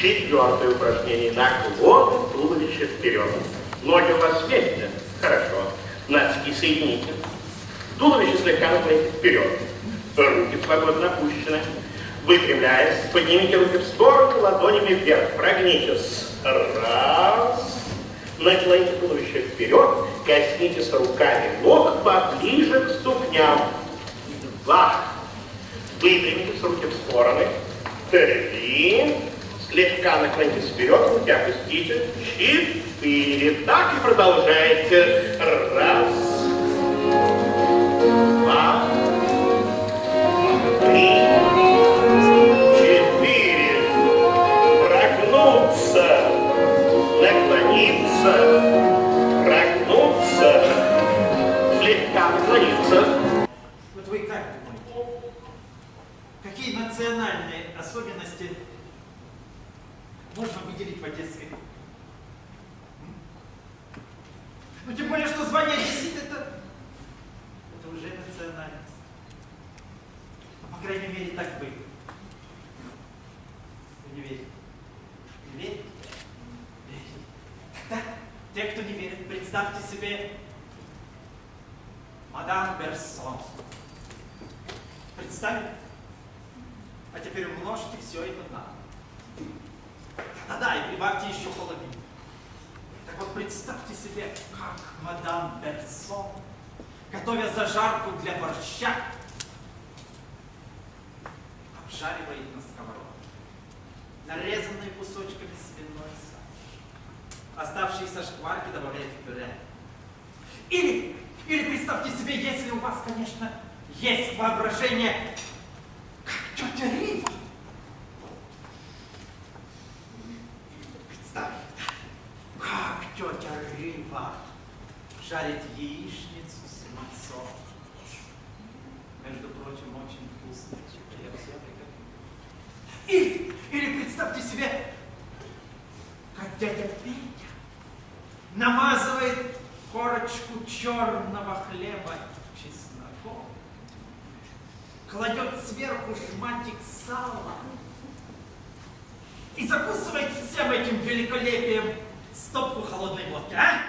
Четвертое упражнение. Наклон туловища вперед. Ноги у вас вместе? Хорошо. Носки соедините. Туловище слегка наклоните вперед. Руки свободно опущены. Выпрямляясь, поднимите руки в сторону, ладонями вверх. Прогнитесь. Раз. Наклоните туловище вперед. Коснитесь руками ног поближе к ступням. Два. Выпрямитесь руки в стороны. Три. Слегка наклонитесь вперед, руки опустите. Четыре. Так и продолжайте. Раз. Два. Три. Четыре. Прогнуться. Наклониться. Прогнуться. Слегка наклониться. Вот вы как думаете, какие национальные особенности можно выделить в Одесской? М? Ну, тем более, что звание одессит это, это уже национальность. Ну, По крайней мере, так было. Вы не верите? Не? Верите. Тогда, те, кто не верит, представьте себе мадам Берсон. Представили? А теперь умножьте все это на. Прибавьте еще половину. Так вот, представьте себе, как мадам Берсон, готовя зажарку для борща, обжаривает на сковородке нарезанные кусочками свиной сало. Оставшиеся шкварки добавляет в пюре. Или, или представьте себе, если у вас, конечно, есть воображение, как тетя Рива. Представьте, как тетя Рива жарит яичницу с мацом. Между прочим, очень вкусно. Я все. Или, или представьте себе, как дядя Петя намазывает корочку черного хлеба чесноком, кладет сверху шматик сала и закусывает стопку холодной водки, а?